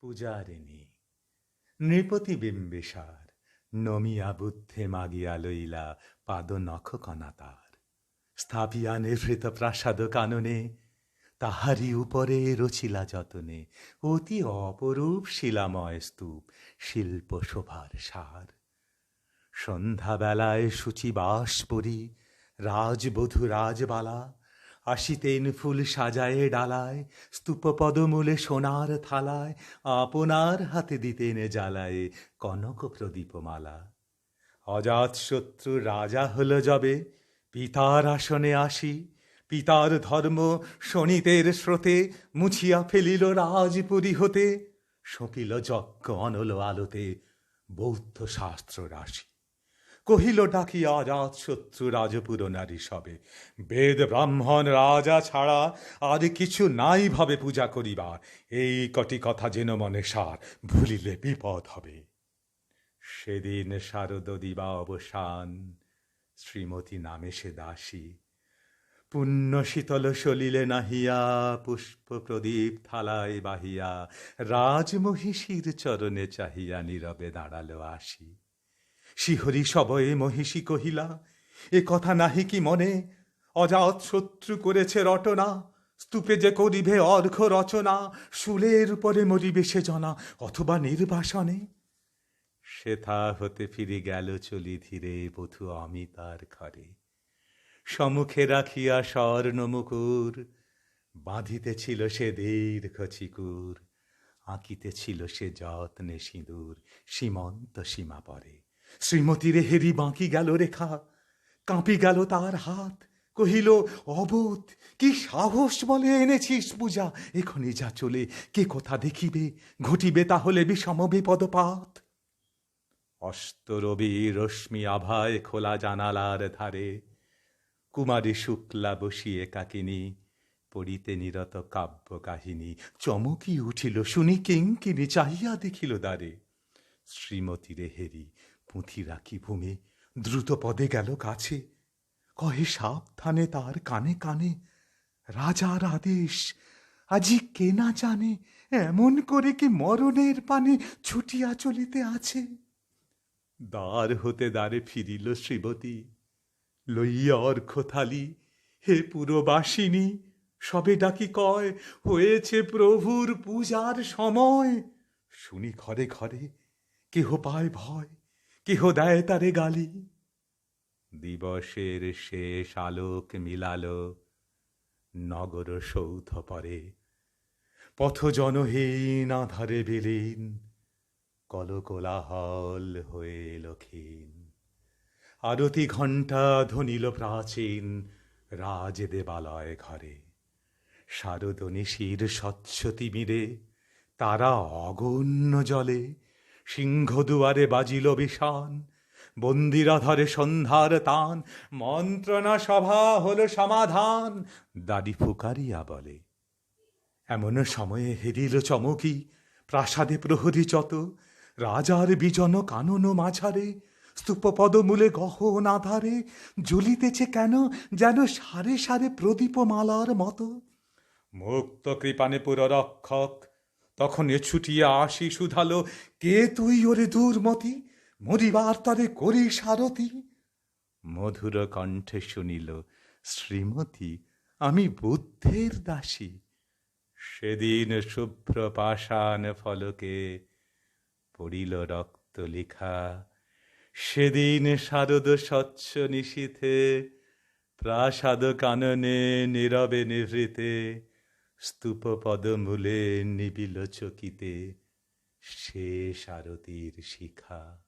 পূজারিণী। নৃপতি বিম্বিসার নমিয়া বুদ্ধে মাগিয়া লইলা পাদ নখ কণা তার। স্থাপিয়া নিভৃত প্রাসাদ কাননে তাহারি উপরে রচিলা যতনে, অতি অপরূপ শিলাময় স্তূপ, শিল্প শোভার সার। সন্ধ্যাবেলায় সূচিবাস পরি, রাজবধূ রাজবালা আসিতেন ফুল সাজায়ে ডালায় স্তূপ পদমূলে সোনার থালায়, আপনার হাতে দিতেন জ্বালায়ে কনক প্রদীপমালা। অজাত শত্রু রাজা হল যবে, পিতার আসনে আসি, পিতার ধর্ম শনিতের স্রোতে মুছিয়া ফেলিল রাজপুরী হতে সঁপিল যজ্ঞ অনল আলোতে, বৌদ্ধ শাস্ত্র রাশি। কহিল ডাকিয়া রাজ শত্রু রাজপুর নারী সবে। বেদ ব্রাহ্মণ রাজা ছাড়া আর কিছু নাই ভাবে পূজা করিবা এই কটি কথা যেন মনে সার, ভুলিলে বিপদ হবে। সেদিন শারদ দিবা অবসান শ্রীমতী নামে সে দাসী। পুণ্য শীতল সলিলে নাহিয়া, পুষ্প প্রদীপ থালায় বাহিয়া, রাজমহিষীর চরণে চাহিয়া নীরবে দাঁড়াল আসি শিহরি সবয়ে মহিষী কহিলা, এ কথা নাহি কি মনে? অজাত শত্রু করেছে রটনা, স্তূপে যে করিবে অর্ঘ রচনা, শুলের উপরে মরিবে সে জনা, অথবা নির্বাসনে? সেথা হতে ফিরে গেল চলি ধীরে বধু অমিতার ঘরে। সমুখে রাখিয়া স্বর্ণ মুকুর, বাঁধিতেছিল সে দীর্ঘ চিকুর, আঁকিতেছিল সে যত্নে সিঁদুর, সীমন্ত সীমা পরে শ্রীমতীরে হেরি বাঁকি গেল রেখা কাঁপি গেল তার হাত। কহিল, অবোধ, কি সাহস বলে এনেছিস পূজা, এখনই যা চলে, কে কথা দেখিবে? ঘটিবে তাহলে বিষম বিপদপাত। অস্তরবি রশ্মি আভায় খোলা জানালার ধারে, কুমারী শুক্লা বসিয়ে কাকিনী, পড়িতে নিরত কাব্য কাহিনী চমকি উঠিল, শুনি কিঙ্কিনি, চাহিয়া দেখিল দ্বারে শ্রীমতীরে হেরি পুঁথি রাখি ভূমি, দ্রুত পদে গেল কাছে। কহে সাবধানে তার কানে কানে, রাজার আদেশ, আজি কে না জানে, এমন করে কি মরণের পানে ছুটিয়া চলিতে আছে। দ্বার হতে দ্বারে ফিরিল শ্রীবতী লইয়া অর্ঘ থালি। হে পুরবাসিনী, সবে ডাকি কয়, হয়েছে প্রভুর পূজার সময়। শুনি ঘরে ঘরে কেহ পায় ভয় কেহ দেয় তারে গালি? দিবসের শেষ আলোক মিলাল, নগর সৌধ পরে। পথ জনহীন আধারে বিলীন, কলকোলাহল হয়ে লক্ষীন আরতি ঘণ্টা ধ্বনিল প্রাচীন রাজ দেবালয় ঘরে। শারদ নিশির স্বচ্ছ তারা অগণ্য জলে সিংহ দুয়ারে বাজিল বিষান বন্দিরা ধরে সন্ধ্যার তান, মন্ত্রণা সভা হল সমাধান, দাড়ি ফুকারিয়া বলে। এমন সময়ে হেরিল চমকি, প্রাসাদে প্রহরী যত, রাজার বিজন কানন মাঝারে স্তূপ পদমূলে গহন আধারে, জ্বলিতেছে কেন যেন সারে সারে প্রদীপমালার মতো। মুক্ত কৃপানে পুর রক্ষক তখন এ ছুটিয়া আসি শুধালো কে তুই ওরে দুর্মতি? মরিবার তরে করি সারথি মধুর কণ্ঠে শুনিল, শ্রীমতী, আমি বুদ্ধের দাসী। সেদিন শুভ্র পাষাণ ফলকে পড়িল রক্ত লিখা। সেদিন শারদ স্বচ্ছ নিশীথে, প্রাসাদ কাননে নীরবে নিভৃতে স্তূপ পদমূলে নিবিল চকিতে সে সারথীর শিখা।